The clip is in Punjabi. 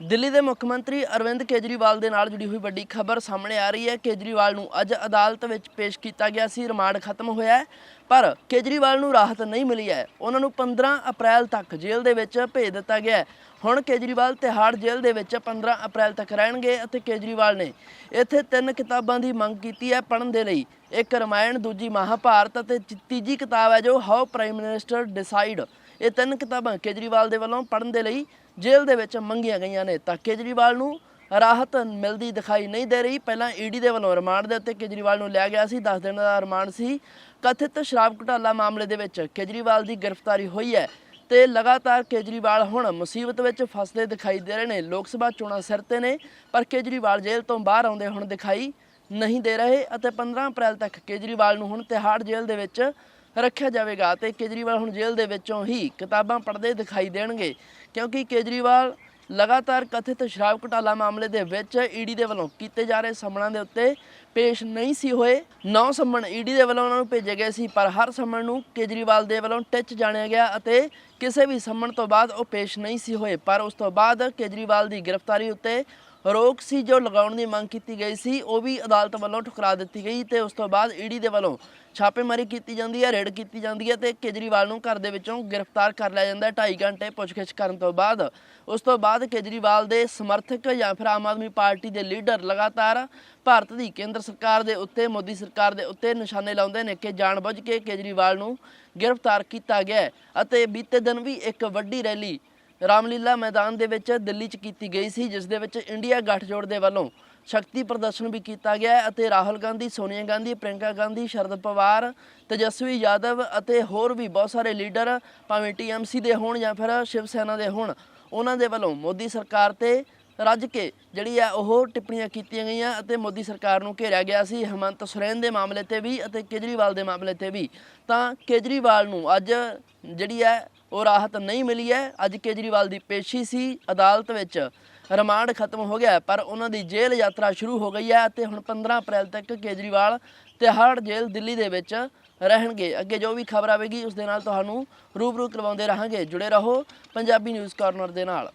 ਦਿੱਲੀ ਦੇ ਮੁੱਖ ਮੰਤਰੀ ਅਰਵਿੰਦ ਕੇਜਰੀਵਾਲ ਦੇ ਨਾਲ ਜੁੜੀ ਹੋਈ ਵੱਡੀ ਖਬਰ ਸਾਹਮਣੇ ਆ ਰਹੀ ਹੈ। ਕੇਜਰੀਵਾਲ ਨੂੰ ਅੱਜ ਅਦਾਲਤ ਵਿੱਚ ਪੇਸ਼ ਕੀਤਾ ਗਿਆ ਸੀ। ਰਿਮਾਂਡ ਖਤਮ ਹੋਇਆ ਪਰ ਕੇਜਰੀਵਾਲ ਨੂੰ ਰਾਹਤ ਨਹੀਂ ਮਿਲੀ ਹੈ। ਉਹਨਾਂ ਨੂੰ 15 ਅਪ੍ਰੈਲ ਤੱਕ ਜੇਲ੍ਹ ਦੇ ਵਿੱਚ ਭੇਜ ਦਿੱਤਾ ਗਿਆ ਹੁਣ ਕੇਜਰੀਵਾਲ ਤਿਹਾੜ ਜੇਲ੍ਹ ਦੇ ਵਿੱਚ 15 ਅਪ੍ਰੈਲ ਤੱਕ ਰਹਿਣਗੇ ਅਤੇ ਕੇਜਰੀਵਾਲ ਨੇ ਇੱਥੇ ਤਿੰਨ ਕਿਤਾਬਾਂ ਦੀ ਮੰਗ ਕੀਤੀ ਹੈ ਪੜ੍ਹਨ ਦੇ ਲਈ। ਇੱਕ ਰਮਾਇਣ, ਦੂਜੀ ਮਹਾਭਾਰਤ ਅਤੇ ਤੀਜੀ ਕਿਤਾਬ ਹੈ ਜੋ ਹਾਊ ਪ੍ਰਾਈਮ ਮਿਨਿਸਟਰ ਡਿਸਾਈਡ ਇਹ ਤਿੰਨ ਕਿਤਾਬਾਂ ਕੇਜਰੀਵਾਲ ਦੇ ਵੱਲੋਂ ਪੜ੍ਹਨ ਦੇ ਲਈ ਜੇਲ੍ਹ ਦੇ ਵਿੱਚ ਮੰਗੀਆਂ ਗਈਆਂ ਨੇ। ਤਾਂ ਕੇਜਰੀਵਾਲ ਨੂੰ ਰਾਹਤ ਮਿਲਦੀ ਦਿਖਾਈ ਨਹੀਂ ਦੇ ਰਹੀ। ਪਹਿਲਾਂ ਈਡੀ ਦੇ ਵੱਲੋਂ ਰਿਮਾਂਡ ਦੇ ਉੱਤੇ ਕੇਜਰੀਵਾਲ ਨੂੰ ਲਿਆ ਗਿਆ ਸੀ। 10 ਦਿਨ ਦਾ ਰਿਮਾਂਡ ਸੀ। ਕਥਿਤ ਸ਼ਰਾਬ ਘੁਟਾਲਾ ਮਾਮਲੇ ਦੇ ਵਿੱਚ ਕੇਜਰੀਵਾਲ ਦੀ ਗ੍ਰਿਫਤਾਰੀ ਹੋਈ ਹੈ ਤੇ ਲਗਾਤਾਰ ਕੇਜਰੀਵਾਲ ਹੁਣ ਮੁਸੀਬਤ ਵਿੱਚ ਫਸਦੇ ਦਿਖਾਈ ਦੇ ਰਹੇ ਨੇ। ਲੋਕ ਸਭਾ ਚੋਣਾਂ ਸਿਰ ਤੇ ਨੇ, ਪਰ ਕੇਜਰੀਵਾਲ ਜੇਲ੍ਹ ਤੋਂ ਬਾਹਰ ਆਉਂਦੇ ਹੁਣ ਦਿਖਾਈ ਨਹੀਂ ਦੇ ਰਹੇ ਅਤੇ 15 ਅਪ੍ਰੈਲ ਤੱਕ ਕੇਜਰੀਵਾਲ ਨੂੰ ਹੁਣ ਤਿਹਾੜ ਜੇਲ੍ਹ ਦੇ ਵਿੱਚ ਰੱਖਿਆ ਜਾਵੇਗਾ ਤੇ ਕੇਜਰੀਵਾਲ ਹੁਣ ਜੇਲ੍ਹ ਦੇ ਵਿੱਚੋਂ ਹੀ ਕਿਤਾਬਾਂ ਪੜ੍ਹਦੇ ਦਿਖਾਈ ਦੇਣਗੇ, ਕਿਉਂਕਿ ਕੇਜਰੀਵਾਲ ਲਗਾਤਾਰ ਕਥਿਤ ਸ਼ਰਾਬ ਘੁਟਾਲਾ ਮਾਮਲੇ ਦੇ ਵਿੱਚ ਈਡੀ ਦੇ ਵੱਲੋਂ ਕੀਤੇ ਜਾ ਰਹੇ ਸਮਣਾਂ ਦੇ ਉੱਤੇ ਪੇਸ਼ ਨਹੀਂ ਸੀ ਹੋਏ। ਨੌ ਸੰਮਣ ਈਡੀ ਦੇ ਵੱਲੋਂ ਉਹਨਾਂ ਨੂੰ ਭੇਜੇ ਗਏ ਸੀ, ਪਰ ਹਰ ਸੰਮਣ ਨੂੰ ਕੇਜਰੀਵਾਲ ਦੇ ਵੱਲੋਂ ਟਿੱਚ ਜਾਣਿਆ ਗਿਆ ਅਤੇ ਕਿਸੇ ਵੀ ਸੰਮਣ ਤੋਂ ਬਾਅਦ ਉਹ ਪੇਸ਼ ਨਹੀਂ ਸੀ ਹੋਏ। ਪਰ ਉਸ ਤੋਂ ਬਾਅਦ ਕੇਜਰੀਵਾਲ ਦੀ ਗ੍ਰਿਫਤਾਰੀ ਉੱਤੇ ਰੋਕ ਸੀ ਜੋ ਲਗਾਉਣ ਦੀ ਮੰਗ ਕੀਤੀ ਗਈ ਸੀ, ਉਹ ਵੀ ਅਦਾਲਤ ਵੱਲੋਂ ਠੁਕਰਾ ਦਿੱਤੀ ਗਈ ਤੇ ਉਸ ਤੋਂ ਬਾਅਦ ਈਡੀ ਦੇ ਵੱਲੋਂ ਛਾਪੇਮਾਰੀ ਕੀਤੀ ਜਾਂਦੀ ਹੈ, ਰੇਡ ਕੀਤੀ ਜਾਂਦੀ ਹੈ ਤੇ ਕੇਜਰੀਵਾਲ ਨੂੰ ਘਰ ਦੇ ਵਿੱਚੋਂ ਗ੍ਰਿਫਤਾਰ ਕਰ ਲਿਆ ਜਾਂਦਾ ਹੈ 2.5 ਘੰਟੇ ਪੁੱਛਗਿੱਛ ਕਰਨ ਤੋਂ ਬਾਅਦ। ਉਸ ਤੋਂ ਬਾਅਦ ਕੇਜਰੀਵਾਲ ਦੇ ਸਮਰਥਕ ਜਾਂ ਫਿਰ ਆਮ ਆਦਮੀ ਪਾਰਟੀ ਦੇ ਲੀਡਰ ਲਗਾਤਾਰ ਭਾਰਤ ਦੀ ਕੇਂਦਰ ਸਰਕਾਰ ਦੇ ਉੱਤੇ, ਮੋਦੀ ਸਰਕਾਰ ਦੇ ਉੱਤੇ ਨਿਸ਼ਾਨੇ ਲਾਉਂਦੇ ਨੇ ਕਿ ਜਾਣਬੁੱਝ ਕੇ ਕੇਜਰੀਵਾਲ ਨੂੰ ਗ੍ਰਿਫਤਾਰ ਕੀਤਾ ਗਿਆ ਅਤੇ ਬੀਤੇ ਦਿਨ ਵੀ ਇੱਕ ਵੱਡੀ ਰੈਲੀ ਰਾਮਲੀਲਾ ਮੈਦਾਨ ਦੇ ਵਿੱਚ ਦਿੱਲੀ 'ਚ ਕੀਤੀ ਗਈ ਸੀ, ਜਿਸ ਦੇ ਵਿੱਚ ਇੰਡੀਆ ਗੱਠਜੋੜ ਦੇ ਵੱਲੋਂ ਸ਼ਕਤੀ ਪ੍ਰਦਰਸ਼ਨ ਵੀ ਕੀਤਾ ਗਿਆ ਅਤੇ ਰਾਹੁਲ ਗਾਂਧੀ, ਸੋਨੀਆ ਗਾਂਧੀ ਪ੍ਰਿੰਕਾ ਗਾਂਧੀ, ਸ਼ਰਦ ਪਵਾਰ, ਤੇਜਸਵੀ ਯਾਦਵ ਅਤੇ ਹੋਰ ਵੀ ਬਹੁਤ ਸਾਰੇ ਲੀਡਰ ਭਾਵੇਂ ਟੀਐਮਸੀ ਦੇ ਹੋਣ ਜਾਂ ਫਿਰ ਸ਼ਿਵ ਸੈਨਾ ਦੇ ਹੋਣ, ਉਹਨਾਂ ਦੇ ਵੱਲੋਂ ਮੋਦੀ ਸਰਕਾਰ ਤੇ ਰੱਜ ਕੇ ਜਿਹੜੀ ਆ ਉਹ ਟਿੱਪਣੀਆਂ ਕੀਤੀਆਂ ਗਈਆਂ ਅਤੇ ਮੋਦੀ ਸਰਕਾਰ ਨੂੰ ਘੇਰਿਆ ਗਿਆ ਸੀ ਹੇਮੰਤ ਸੁਰੇਨ ਦੇ ਮਾਮਲੇ ਤੇ ਵੀ ਅਤੇ ਕੇਜਰੀਵਾਲ ਦੇ ਮਾਮਲੇ ਤੇ ਵੀ। ਤਾਂ ਕੇਜਰੀਵਾਲ ਨੂੰ ਅੱਜ ਜਿਹੜੀ ਹੈ ਉਹ ਰਾਹਤ ਨਹੀਂ ਮਿਲੀ ਹੈ। ਅੱਜ ਕੇਜਰੀਵਾਲ ਦੀ ਪੇਸ਼ੀ ਸੀ ਅਦਾਲਤ ਵਿੱਚ। ਰਿਮਾਂਡ ਖਤਮ ਹੋ ਗਿਆ, ਪਰ ਉਹਨਾਂ ਦੀ ਜੇਲ੍ਹ ਯਾਤਰਾ ਸ਼ੁਰੂ ਹੋ ਗਈ ਹੈ ਅਤੇ ਹੁਣ 15 ਅਪ੍ਰੈਲ ਤੱਕ ਕੇਜਰੀਵਾਲ ਤਿਹਾੜ ਜੇਲ੍ਹ ਦਿੱਲੀ ਦੇ ਵਿੱਚ ਰਹਿਣਗੇ। ਅੱਗੇ ਜੋ ਵੀ ਖਬਰ ਆਵੇਗੀ, ਉਸ ਦੇ ਨਾਲ ਤੁਹਾਨੂੰ ਰੂਬਰੂ ਕਰਵਾਉਂਦੇ ਰਹਾਂਗੇ। ਜੁੜੇ ਰਹੋ ਪੰਜਾਬੀ ਨਿਊਜ਼ ਕਾਰਨਰ ਦੇ ਨਾਲ।